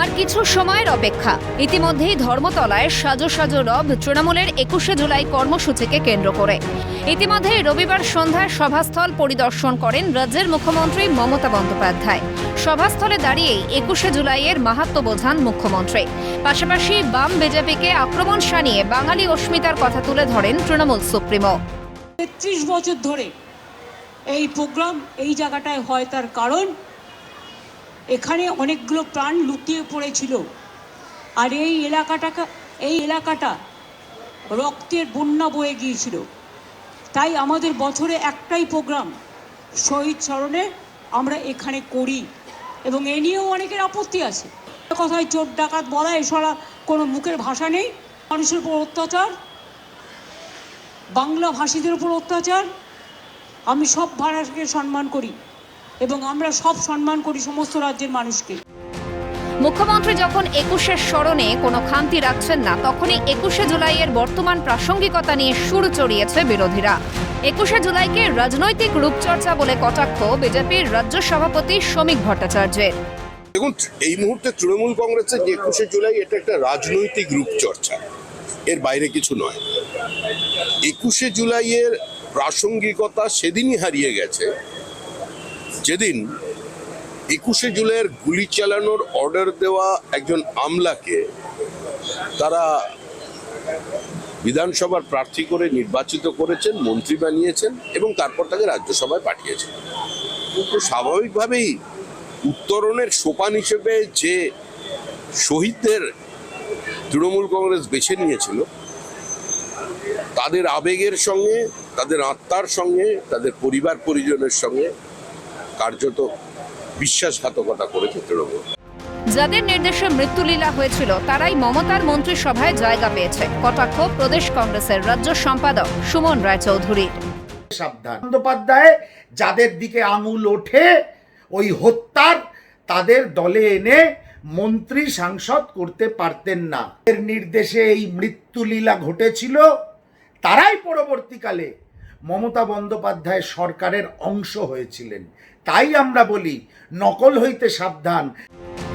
আর কিছু সময়ের অপেক্ষা। ইতিমধ্যেই ধর্মতলায় সাজো সাজো রব তৃণমূলের একুশে জুলাই কর্মসূচিকে কেন্দ্র করে। ইতিমধ্যেই রবিবার সন্ধ্যায় সভাস্থল পরিদর্শন করেন রাজ্যের মুখ্যমন্ত্রী মমতা বন্দ্যোপাধ্যায়। সভাস্থলে দাঁড়িয়েই একুশে জুলাইয়ের মাহাত্ম বোঝান মুখ্যমন্ত্রী। পাশাপাশি বাম বিজেপিকে আক্রমণ সানিয়ে বাঙালি অস্মিতার কথা তুলে ধরেন তৃণমূল সুপ্রিমো। তেত্রিশ বছর ধরে এই প্রোগ্রাম এই জায়গাটায় হয় তার কারণ এখানে অনেকগুলো প্রাণ লুকিয়ে পড়েছিল। আর এই এলাকাটাকে, এই এলাকাটা রক্তের বন্যা বয়ে গিয়েছিল। তাই আমাদের বছরে একটাই প্রোগ্রাম, শহীদ স্মরণে আমরা এখানে করি এবং এ নিয়েও অনেকের আপত্তি আছে। কথায় চোর ডাকাত বলা এছাড়া কোনো মুখের ভাষা নেই, মানুষের উপর অত্যাচার বাংলা ভাষীদের উপর অত্যাচার। আমি সব ভাষাকে সম্মান করি। এবং আমরা সব সম্মান করি সমস্ত রাজ্যের মানুষকে। মুখ্যমন্ত্রী যখন একুশের স্মরণে কোনো খান্তি রাখছেন না তখনই একুশে জুলাইয়ের বর্তমান প্রাসঙ্গিকতা নিয়ে সুর চড়িয়েছে বিরোধীরা। একুশে জুলাইকে রাজনৈতিক রূপচর্চা বলে কটাক্ষ বিজেপির রাজ্য সভাপতি শ্রমিক ভট্টাচার্যের। দেখুন এই মুহূর্তে তৃণমূল কংগ্রেসের যে একুশে জুলাই এটা একটা রাজনৈতিক রূপচর্চা। এর বাইরে কিছু নয়। একুশে জুলাইয়ের প্রাসঙ্গিকতা সেদিনই হারিয়ে গেছে। যেদিন একুশে জুলাইয়ের গুলি চালানোর অর্ডার দেওয়া একজন আমলাকে তারা বিধানসভার প্রার্থী করে নির্বাচিত করেছেন, মন্ত্রী বানিয়েছেন এবং তারপর তাকে রাজ্যসভায় পাঠিয়েছেন। কিন্তু স্বাভাবিকভাবেই উত্তরণের সোপান হিসেবে যে শহীদদের তৃণমূল কংগ্রেস বেছে নিয়েছিল, তাদের আবেগের সঙ্গে, তাদের আত্মার সঙ্গে, তাদের পরিবার পরিজনের সঙ্গে কার্যত বিশ্বাসঘাতকতা করেছে তৃণমূল। যাদের নির্দেশে মৃত্যুলীলা হয়েছিল তারাই মমতার মন্ত্রিসভায় জায়গা পেয়েছে। কটাক্ষ প্রদেশ কংগ্রেসের রাজ্য সম্পাদক সুমন রায়চৌধুরী। সাবধান। বন্দ্যোপাধ্যায় যাদের দিকে আঙুল ওঠে ওই হত্যার তাদের দলে এনে মন্ত্রী সাংসদ করতে পারতেন না। এর নির্দেশে এই মৃত্যুলীলা ঘটেছিল তারাই পরবর্তীকালে মমতা বন্দ্যোপাধ্যায় সরকারের অংশ হয়েছিলেন। তাই আমরা বলি নকল হইতে সাবধান।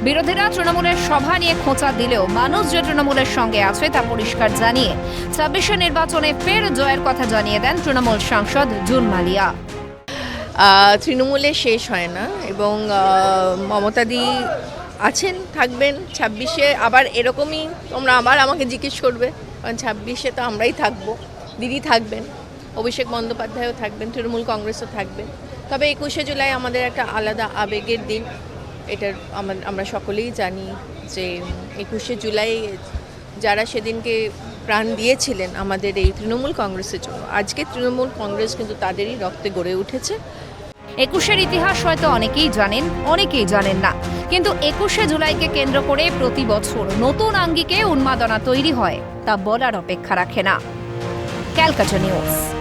বিরোধীরা তৃণমূলের সভা নিয়ে খোঁচা দিলেও মানুষ যে তৃণমূলের সঙ্গে আছে তা পরিষ্কার জানিয়ে ছাব্বিশে নির্বাচনে ফের জয়ের কথা জানিয়ে দেন তৃণমূল সাংসদ জুন মালিয়া। তৃণমূলে শেষ হয় না এবং মমতাদি আছেন থাকবেন। ছাব্বিশে আবার এরকমই তোমরা আবার আমাকে জিজ্ঞেস করবে কারণ ছাব্বিশে তো আমরাই থাকব দিদি থাকবেন। অভিষেক বন্দ্যোপাধ্যায়ও থাকবেন, তৃণমূল কংগ্রেসও থাকবেন। তবে একুশে জুলাই আমাদের একটা আলাদা আবেগের দিন। এটার আমা- আমরা সকলেই জানি যে একুশে জুলাই যারা সেদিনকে প্রাণ দিয়েছিলেন আমাদের এই তৃণমূল কংগ্রেসের জন্য, আজকে তৃণমূল কংগ্রেস কিন্তু তাদেরই রক্তে গড়ে উঠেছে। একুশের ইতিহাস হয়তো অনেকেই জানেন অনেকেই জানেন না। কিন্তু একুশে জুলাইকে কেন্দ্র করে প্রতি বছর নতুন আঙ্গিকে উন্মাদনা তৈরি হয়, তা বলার অপেক্ষা রাখে না। Calcutta news.